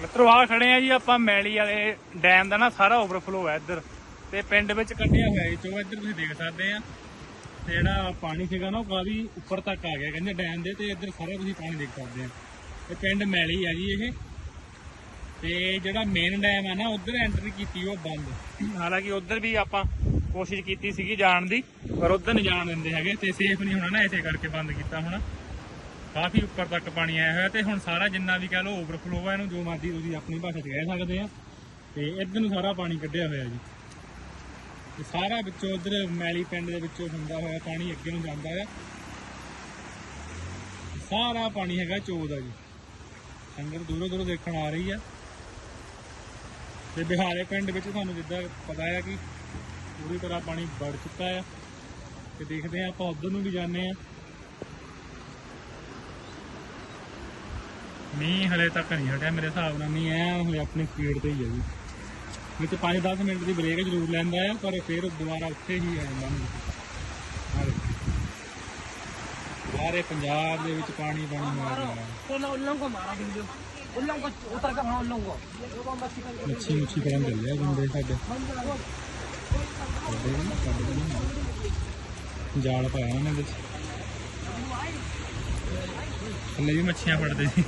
ਮਿੱਤਰੋ ਆ ਖੜੇ ਆ ਜੀ ਆਪਾਂ ਮੈਲੀ ਵਾਲੇ ਡੈਮ ਦਾ ਨਾ ਸਾਰਾ ਓਵਰਫਲੋ ਹੈ ਇੱਧਰ। ਤੇ ਪਿੰਡ ਵਿੱਚ ਕੱਢਿਆ ਹੋਇਆ ਜੀ ਚੋ ਇੱਧਰ ਤੁਸੀਂ ਦੇਖ ਸਕਦੇ ਆ। ਤੇ ਜਿਹੜਾ ਪਾਣੀ ਸੀਗਾ ਨਾ, ਉਹ ਕਾਫੀ ਉੱਪਰ ਤੱਕ ਆ ਗਿਆ ਕਹਿੰਦੇ ਡੈਮ ਦੇ, ਤੇ ਇੱਧਰ ਸਾਰਾ ਤੁਸੀਂ ਪਾਣੀ ਦੇਖ ਸਕਦੇ ਆ। ਤੇ ਪਿੰਡ ਮੈਲੀ ਆ ਜੀ ਇਹ। ਤੇ ਜਿਹੜਾ ਮੇਨ ਡੈਮ ਹੈ ਨਾ, ਉਧਰ ਐਂਟਰੀ ਕੀਤੀ ਉਹ ਬੰਦ। ਹਾਲਾਂਕਿ ਉਧਰ ਵੀ ਆਪਾਂ ਕੋਸ਼ਿਸ਼ ਕੀਤੀ ਸੀਗੀ ਜਾਣ ਦੀ, ਪਰ ਉਧਰ ਨਹੀਂ ਜਾਣ ਦਿੰਦੇ ਹੈਗੇ, ਤੇ ਸੇਫ ਨਹੀਂ ਹੋਣਾ ਨਾ ਇਸੇ ਕਰਕੇ ਬੰਦ ਕੀਤਾ ਹੋਣਾ। ਕਾਫੀ ਉੱਪਰ ਤੱਕ ਪਾਣੀ ਆਇਆ ਹੋਇਆ ਤੇ ਹੁਣ ਸਾਰਾ ਜਿੰਨਾ ਵੀ ਕਹ ਲਓ ਓਵਰਫਲੋ ਆ, ਇਹਨੂੰ ਜੋ ਮਰਜ਼ੀ ਤੁਸੀਂ ਆਪਣੀ ਭਾਸ਼ਾ 'ਚ ਕਹਿ ਸਕਦੇ ਆ। ਤੇ ਇੱਧਰ ਨੂੰ ਸਾਰਾ ਪਾਣੀ ਕੱਢਿਆ ਹੋਇਆ ਜੀ। ਤੇ ਸਾਰਾ ਵਿੱਚੋਂ ਉਧਰ ਮੈਲੀ ਪਿੰਡ ਦੇ ਵਿੱਚੋਂ ਹੁੰਦਾ ਹੋਇਆ ਪਾਣੀ ਅੱਗੇ ਨੂੰ ਜਾਂਦਾ ਆ। ਸਾਰਾ ਪਾਣੀ ਹੈਗਾ ਚੋ ਦਾ ਜੀ। ਸੰਗਤ ਦੂਰੋਂ ਦੂਰੋਂ ਦੇਖਣ ਆ ਰਹੀ ਆ। ਤੇ ਬਿਹਾਰੇ ਪਿੰਡ ਵਿੱਚ ਤੁਹਾਨੂੰ ਜਿੱਦਾਂ ਪਤਾ ਆ ਕਿ ਪੂਰੀ ਤਰ੍ਹਾਂ ਪਾਣੀ ਵੜ ਚੁੱਕਾ ਆ। ਤੇ ਦੇਖਦੇ ਆ ਆਪਾਂ ਉਧਰ ਨੂੰ ਵੀ ਜਾਂਦੇ ਆ। ਮੀਂਹ ਹਲੇ ਤੱਕ ਨਹੀਂ ਹਟਿਆ ਮੇਰੇ ਹਿਸਾਬ ਨਾਲ ਮੀਂਹ ਐ ਹਲੇ ਆਪਣੀ ਸਪੀਡ ਤੇ ਹੀ ਹੈ ਜੀ। ਵਿੱਚ 5-10 ਮਿੰਟ ਦੀ ਬ੍ਰੇਕ ਜ਼ਰੂਰ ਲੈਂਦਾ ਹੈ ਪਰ ਫਿਰ ਦੁਬਾਰਾ ਉੱਥੇ ਹੀ ਆ ਜਾਂਦਾ ਸਾਰੇ ਪੰਜਾਬ ਦੇ ਵਿੱਚ ਪਾਣੀ ਪਾਣੀ ਮਾਰ ਰਿਹਾ। ਹੈ ਉਹਨਾਂ ਉਹਨਾਂ ਕੋ ਮਾਰਾ ਦਿੰਦੇ ਉਹਨਾਂ ਕੋ ਉਤਰ ਕੇ ਹਾਂ ਉਹਨਾਂ ਕੋ ਮੱਛੀ ਮੱਛੀ ਕਰਨ ਦੇ ਲਿਆ ਬੰਦੇ ਸਾਡੇ। ਜਾਲ ਪਾਇਆ ਉਹਨਾਂ ਵਿੱਚ। ਥੱਲੇ ਵੀ ਮੱਛੀਆਂ ਫੜਦੇ ਸੀ